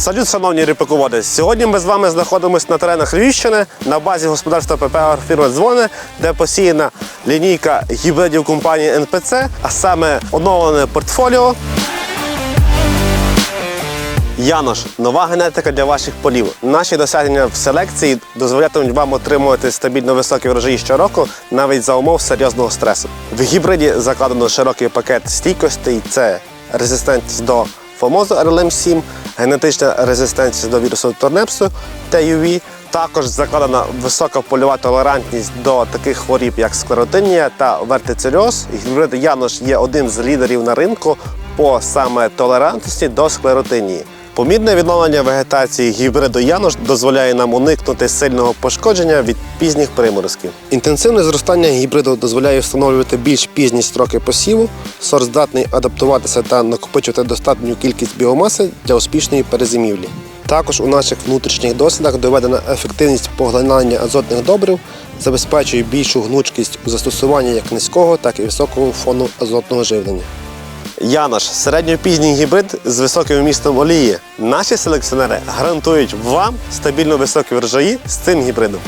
Салют, шановні ріпаководи! Сьогодні ми з вами знаходимося на теренах Львівщини на базі господарства ПП «Агрофірма Дзвони, де посіяна лінійка гібридів компанії НПЦ, а саме оновлене портфоліо. Янош, нова генетика для ваших полів. Наші досягнення в селекції дозволятимуть вам отримувати стабільно високі врожаї щороку, навіть за умов серйозного стресу. В гібриді закладено широкий пакет стійкостей. Це резистентність до фомозу RLM 7, генетична резистентність до вірусу торнепсу TUV. Також закладена висока польова толерантність до таких хворіб, як склеротинія та вертицельоз. Гібрид Янош є одним з лідерів на ринку по саме толерантності до склеротинії. Помірне відновлення вегетації гібриду Янош дозволяє нам уникнути сильного пошкодження від пізніх приморозків. Інтенсивне зростання гібриду дозволяє встановлювати більш пізні строки посіву. Сорт здатний адаптуватися та накопичувати достатню кількість біомаси для успішної перезимівлі. Також у наших внутрішніх дослідах доведена ефективність поглинання азотних добрив, забезпечує більшу гнучкість у застосуванні як низького, так і високого фону азотного живлення. Янош середньопізній гібрид з високим вмістом олії. Наші селекціонери гарантують вам стабільно високі врожаї з цим гібридом.